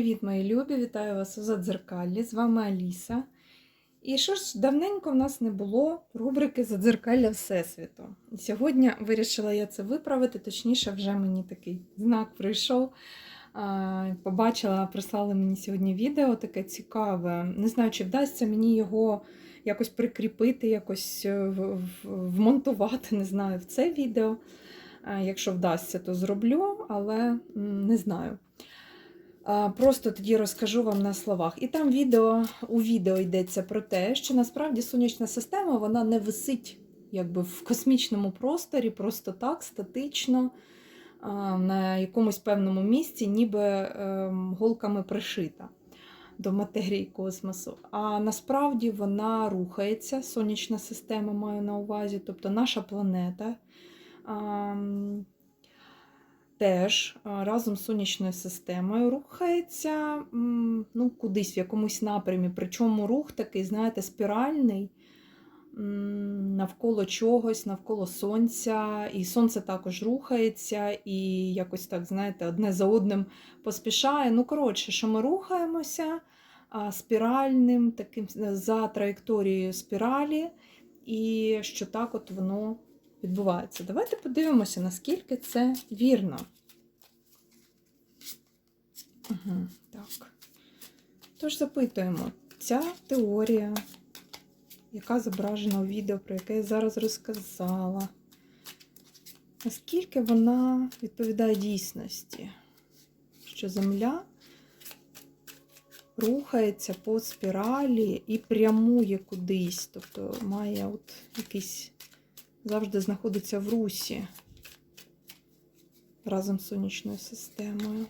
Привіт, мої любі! Вітаю вас у Задзеркаллі. З вами Аліса. І що ж, давненько в нас не було рубрики Задзеркалля Всесвіту. І сьогодні вирішила я це виправити, точніше, вже мені такий знак прийшов. Побачила, прислали мені сьогодні відео таке цікаве. Не знаю, чи вдасться мені його якось прикріпити, якось е, вмонтувати, не знаю, в це відео. Якщо вдасться, то зроблю, але не знаю. Просто тоді розкажу вам на словах. І там відео, у відео йдеться про те, що насправді сонячна система вона не висить якби в космічному просторі, просто так, статично, на якомусь певному місці, ніби ем, голками пришита до матерії космосу. А насправді вона рухається, сонячна система маю на увазі, тобто наша планета. Теж разом з сонячною системою рухається ну, кудись в якомусь напрямі. Причому рух такий, знаєте, спіральний навколо чогось, навколо сонця. І сонце також рухається, і якось так, знаєте, одне за одним поспішає. Ну, коротше, що ми рухаємося спіральним, таким е, за траєкторією спіралі, і що так от воно відбувається. Давайте подивимося, наскільки це вірно. Угу, так. Тож запитуємо, ця теорія, яка зображена у відео, про яке я зараз розказала, наскільки вона відповідає дійсності, що Земля рухається по спіралі і прямує кудись, тобто має от якийсь завжди знаходиться в русі разом з сонячною системою.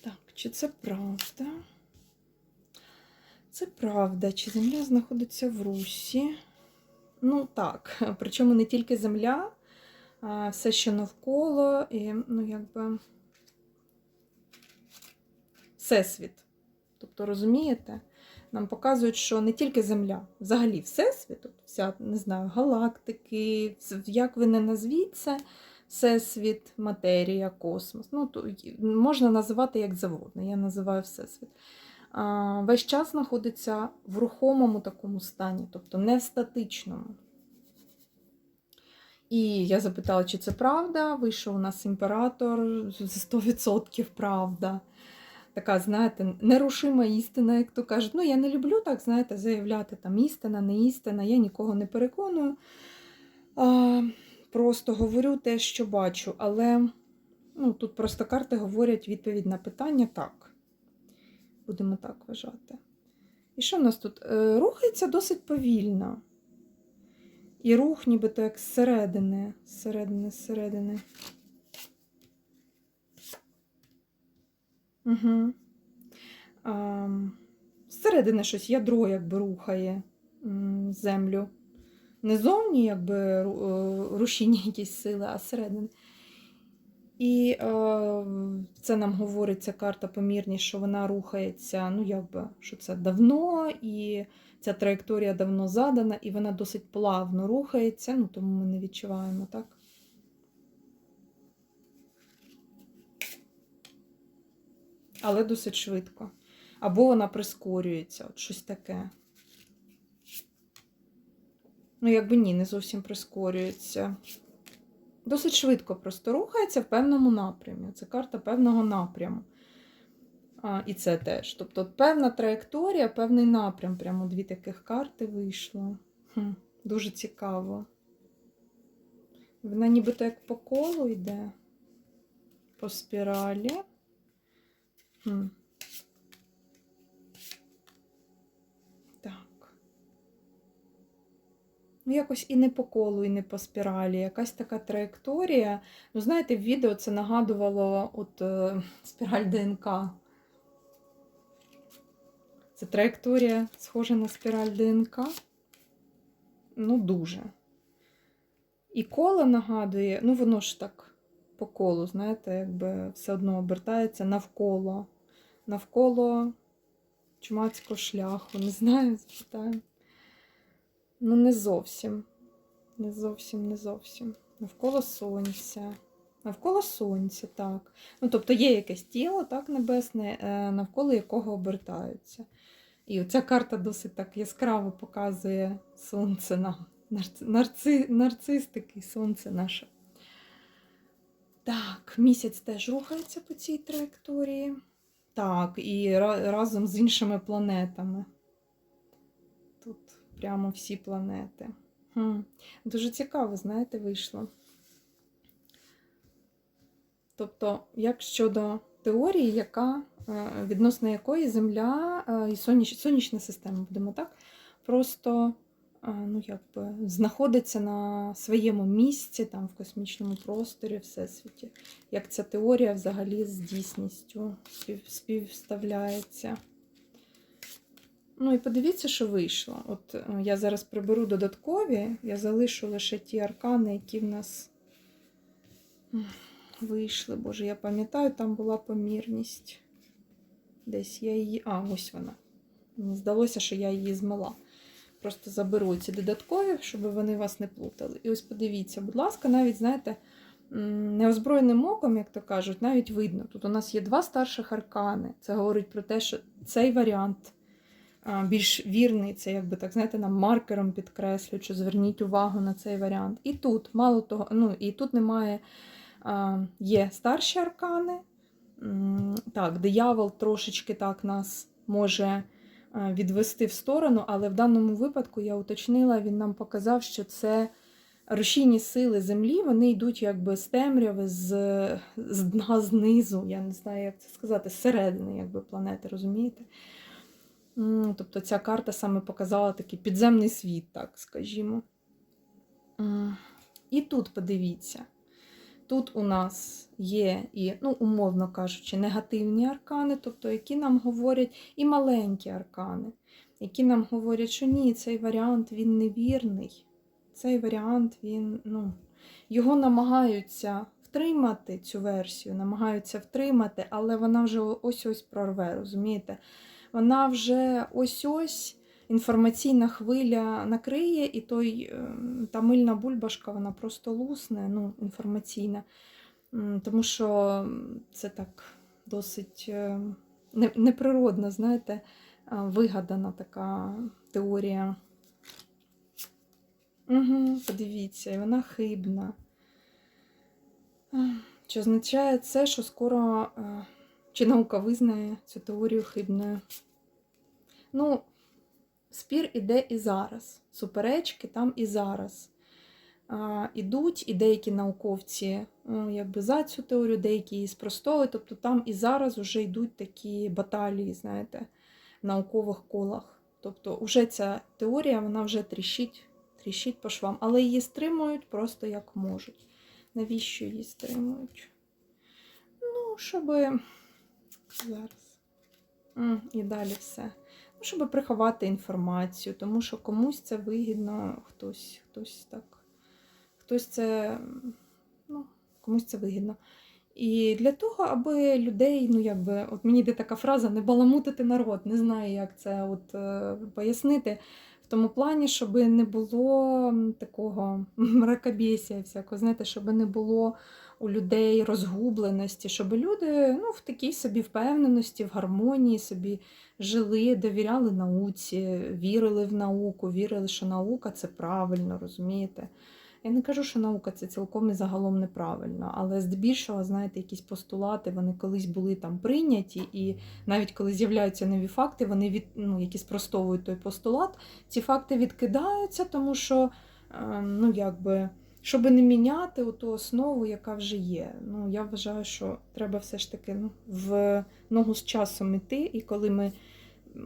Так, чи це правда? Це правда, чи Земля знаходиться в русі? Ну так, причому не тільки Земля, а все, що навколо, і, ну, якби Всесвіт. Тобто, розумієте? Нам показують, що не тільки Земля, взагалі Всесвіт, вся, не знаю, галактики, як ви не назвіть це, Всесвіт, матерія, космос. Ну, то можна називати як завгодно, я називаю Всесвіт. А, весь час знаходиться в рухомому такому стані, тобто не в статичному. І я запитала, чи це правда. Вийшов у нас імператор 100% правда така, знаєте, нерушима істина, як то кажуть. Ну, я не люблю так, знаєте, заявляти там істина, не істина, я нікого не переконую. А, Просто говорю те, що бачу. Але ну, тут просто карти говорять відповідь на питання так. Будемо так вважати. І що в нас тут? Е, Рухається досить повільно. І рух, нібито як зсередини, зсередини, зсередини. Угу. А, зсередини щось ядро якби рухає землю. Не зовні якби е, рушіння якісь сили, а зсередини. І е, це нам говорить ця карта помірність, що вона рухається, ну якби, що це давно, і ця траєкторія давно задана, і вона досить плавно рухається, ну тому ми не відчуваємо, так? Але досить швидко. Або вона прискорюється, от щось таке. Ну, якби ні, не зовсім прискорюється. Досить швидко просто рухається в певному напрямі. Це карта певного напряму. А, і це теж. Тобто певна траєкторія, певний напрям. Прямо дві таких карти вийшло. Хм, дуже цікаво. Вона нібито як по колу йде, по спіралі. Так. Ну, якось і не по колу, і не по спіралі. Якась така траєкторія. Ну, знаєте, в відео це нагадувало от е, спіраль ДНК. Це траєкторія схожа на спіраль ДНК. Ну, дуже. І коло нагадує, ну, воно ж так по колу, знаєте, якби все одно обертається навколо. Навколо чумацького шляху. Не знаю, запитаю. Ну, не зовсім. Не зовсім, не зовсім. Навколо сонця. Навколо сонця, так. Ну, тобто є якесь тіло, так, небесне, е, навколо якого обертаються. І оця карта досить так яскраво показує сонце нам. Нарци, нарци, нарцис сонце наше. Так, місяць теж рухається по цій траєкторії. Так, і разом з іншими планетами. Тут прямо всі планети. Хм. Дуже цікаво, знаєте, вийшло. Тобто, як щодо теорії, яка, е, відносно якої Земля е, і соняч, сонячна система, будемо так, просто ну, якби, знаходиться на своєму місці, там, в космічному просторі, всесвіті. Як ця теорія взагалі з дійсністю спів, співставляється. Ну і подивіться, що вийшло. От е, я зараз приберу додаткові, я залишу лише ті аркани, які в нас вийшли. Боже, я пам'ятаю, там була помірність. Десь я її. А, ось вона. Мені здалося, що я її змила. Просто заберу ці додаткові, щоб вони вас не плутали. І ось подивіться, будь ласка, навіть, знаєте, неозброєним оком, як то кажуть, навіть видно. Тут у нас є два старших аркани. Це говорить про те, що цей варіант більш вірний, це якби так, знаєте, нам маркером підкреслюють, що зверніть увагу на цей варіант. І тут, мало того, ну і тут немає, є старші аркани. Так, диявол трошечки так нас може відвести в сторону, але в даному випадку я уточнила, він нам показав, що це рушійні сили землі, вони йдуть якби з темряви, з, з дна знизу, я не знаю, як це сказати, зсередини якби, планети, розумієте? Тобто ця карта саме показала такий підземний світ, так скажімо. І тут подивіться. Тут у нас є і, ну, умовно кажучи, негативні аркани, тобто які нам говорять, і маленькі аркани, які нам говорять, що ні, цей варіант він невірний. Цей варіант, він, ну, його намагаються втримати, цю версію, намагаються втримати, але вона вже ось-ось прорве, розумієте? Вона вже ось-ось інформаційна хвиля накриє, і той, е, та мильна бульбашка, вона просто лусне, ну, інформаційна. Тому що це так досить е, неприродна, знаєте, вигадана така теорія. Угу, подивіться, і вона хибна. Чи означає це, що скоро е, чи наука визнає цю теорію хибною? Ну, спір іде і зараз. Суперечки там і зараз. Ідуть, і деякі науковці ну, якби за цю теорію, деякі її спростовують. Тобто там і зараз вже йдуть такі баталії, знаєте, в наукових колах. Тобто, вже ця теорія вона вже тріщить, тріщить по швам, але її стримують просто як можуть. Навіщо її стримують? Ну, щоб зараз. І далі все. Щоб приховати інформацію, тому що комусь це вигідно, хтось, хтось так. Хтось це, ну, комусь це вигідно. І для того, аби людей, ну якби, от мені йде така фраза не баламутити народ, не знаю, як це от, е, пояснити. В тому плані, щоб не було такого мракобесія всякого, знаєте, щоб не було у людей розгубленості, щоб люди ну, в такій собі впевненості, в гармонії собі жили, довіряли науці, вірили в науку, вірили, що наука це правильно, розумієте? Я не кажу, що наука це цілком і загалом неправильно, але здебільшого, знаєте, якісь постулати вони колись були там прийняті, і навіть коли з'являються нові факти, вони від, ну, які спростовують той постулат, ці факти відкидаються, тому що, е, ну, якби, щоб не міняти ту основу, яка вже є. Ну, я вважаю, що треба все ж таки ну, в ногу з часом іти, і коли ми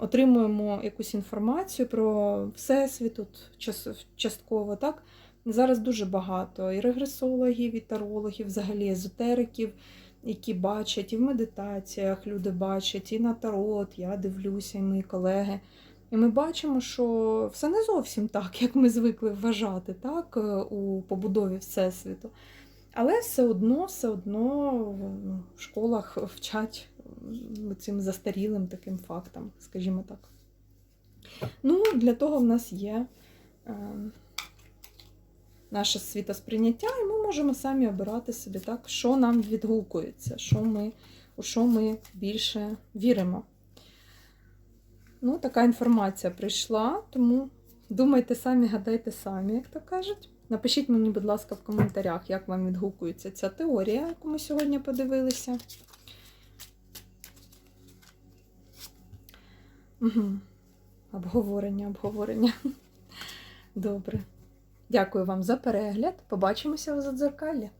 отримуємо якусь інформацію про всесвіт, час- частково, так? Зараз дуже багато і регресологів, і тарологів, взагалі езотериків, які бачать і в медитаціях люди бачать, і на тарот, я дивлюся, і мої колеги. І ми бачимо, що все не зовсім так, як ми звикли вважати, так, е, у побудові Всесвіту. Але все одно, все одно ну, в школах вчать цим застарілим таким фактам, скажімо так. Ну, для того в нас є. Е, наше світосприйняття, і ми можемо самі обирати собі так, що нам відгукується, що ми, у що ми більше віримо. Ну, така інформація прийшла, тому думайте самі, гадайте самі, як то кажуть. Напишіть мені, будь ласка, в коментарях, як вам відгукується ця теорія, яку ми сьогодні подивилися. Угу. Обговорення, обговорення. Добре. Дякую вам за перегляд. Побачимося у задзеркалі.